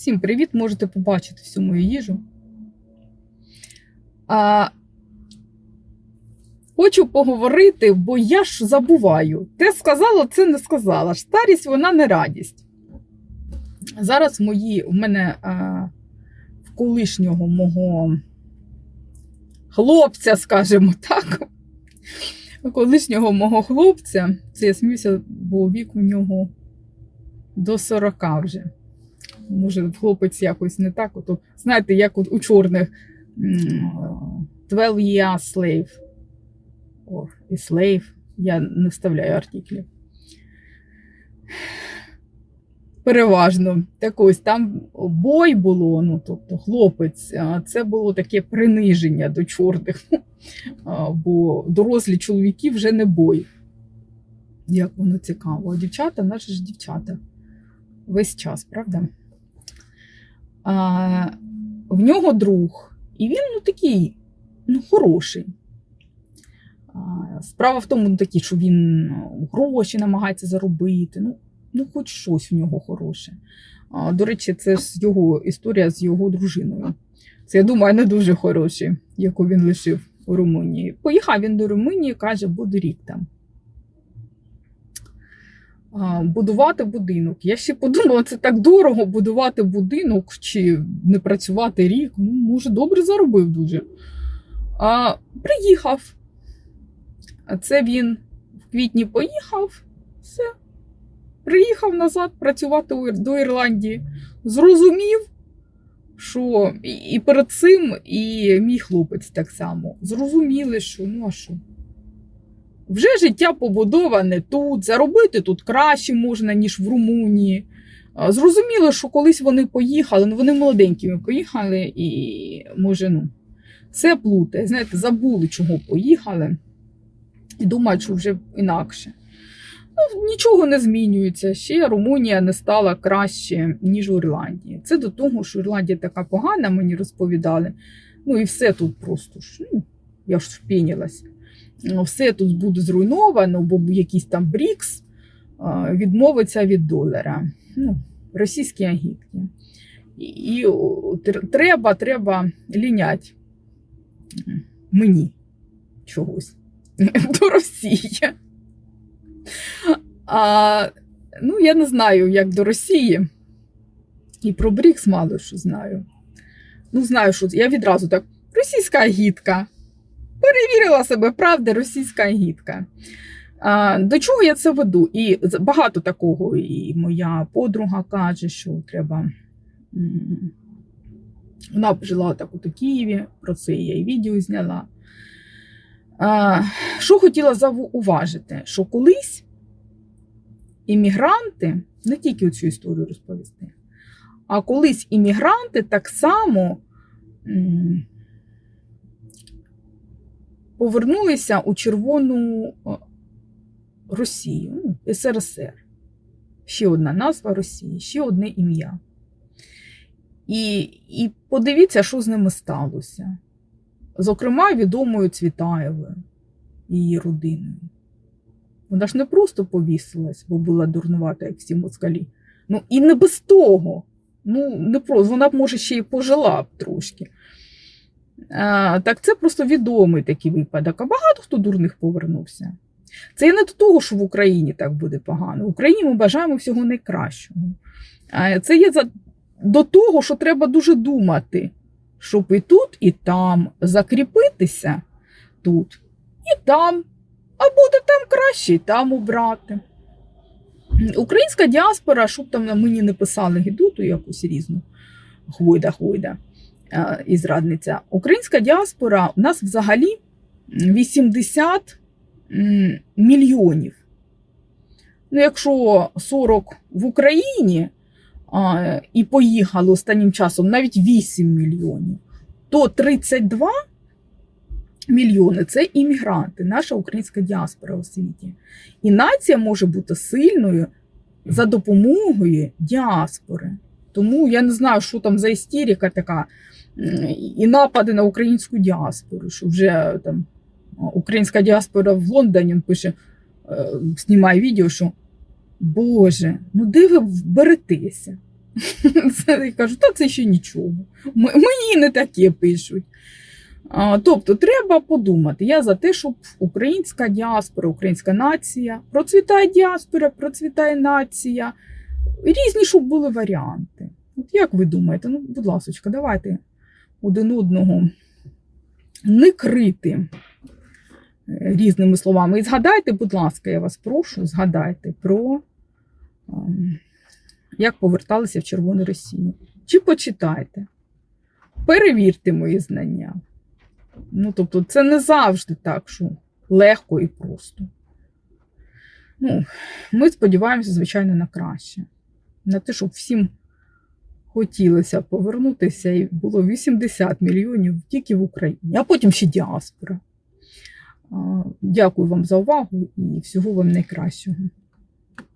Всім привіт! Можете побачити всю мою їжу. А, хочу поговорити, бо я ж забуваю. Те сказала, це не сказала. Старість вона не радість. Зараз мої, у мене а, в колишнього мого хлопця, скажімо так. Колишнього мого хлопця, це я сміюся, бо вік у нього до 40 вже. Може, хлопець якось не так. Ото, знаєте, як от у чорних м, 12 year slave. Or і slave. Я не вставляю артиклів. Переважно. Так ось там бой було, ну, тобто хлопець, це було таке приниження до чорних. Бо дорослі чоловіки вже не бой. Як воно цікаво. А дівчата, наші ж дівчата. Весь час, правда? А, в нього друг, і він ну, такий ну, хороший. А, справа в тому ну, такий, що він ну, гроші намагається заробити. Ну, ну хоч щось в нього хороше. А, до речі, це ж його історія з його дружиною. Це, я думаю, не дуже хороші, яку він лишив у Румунії. Поїхав він до Румунії, каже, буде рік там. Будувати будинок. Я ще подумала, це так дорого будувати будинок чи не працювати рік. Ну, може, добре заробив дуже. А, приїхав. А це він в квітні поїхав, все. Приїхав назад працювати до Ірландії. Зрозумів, що і перед цим, і мій хлопець так само. Зрозуміли, що ну а що? Вже життя побудоване тут, заробити тут краще можна, ніж в Румунії. Зрозуміло, що колись вони поїхали, ну вони молоденькими поїхали, і може, ну, все плутає. Знаєте, забули, чого поїхали, і думають, що вже інакше. Ну, нічого не змінюється. Ще Румунія не стала краще, ніж у Ірландії. Це до того, що Ірландія така погана, мені розповідали. Ну і все тут просто. Ну, я ж впінялась. Ну, все тут буде зруйновано, бо якийсь там Брікс відмовиться від долара. Ну, російські агітки. І, треба, треба лінять мені чогось до Росії. А, ну, я не знаю, як до Росії. І про Брікс мало що знаю. Ну, знаю, що я відразу так. Російська агітка. Перевірила себе, правда, російська агітка. А, до чого я це веду? І багато такого. І моя подруга каже, що треба. Вона жила так от у Києві, про це я і відео зняла. Що хотіла зауважити, що колись іммігранти, не тільки цю історію розповісти, а колись іммігранти так само повернулися у Червону Росію, ну, СРСР. Ще одна назва Росії, ще одне ім'я. І, і подивіться, що з ними сталося. Зокрема, відомою Цвітаєвою її родиною. Вона ж не просто повісилась, бо була дурнувата, як всі москалі. Ну і не без того. Ну, не просто, вона б, може, ще й пожила б трошки. Так це просто відомий такий випадок. А багато хто дурних повернувся. Це і не до того, що в Україні так буде погано. В Україні ми бажаємо всього найкращого. Це є за, до того, що треба дуже думати, щоб і тут, і там закріпитися тут, і там. А буде там краще і там обрати. Українська діаспора, щоб там мені не писали гідуту якусь різну, хвойда-хвойда е, і зрадниця. Українська діаспора у нас взагалі 80 мільйонів. Ну, якщо 40 в Україні а, і поїхало останнім часом навіть 8 мільйонів, то 32 мільйони це іммігранти, наша українська діаспора у світі. І нація може бути сильною за допомогою діаспори. Тому я не знаю, що там за істерика така, і напади на українську діаспору, що вже там українська діаспора в Лондоні він пише, е, знімає відео, що Боже, ну де ви беретеся? Це, я кажу, та це ще нічого. Мені не таке пишуть. А, тобто, треба подумати. Я за те, щоб українська діаспора, українська нація, процвітає діаспора, процвітає нація. Різні, щоб були варіанти. От як ви думаєте? Ну, будь ласка, давайте один одного не крити е, різними словами. І згадайте, будь ласка, я вас прошу, згадайте про ем, як поверталися в Червону Росію. Чи почитайте, перевірте мої знання. Ну, тобто, це не завжди так, що легко і просто. Ну, ми сподіваємося, звичайно, на краще. На те, щоб всім хотілося повернутися, і було 80 мільйонів тільки в Україні, а потім ще діаспора. Дякую вам за увагу і всього вам найкращого.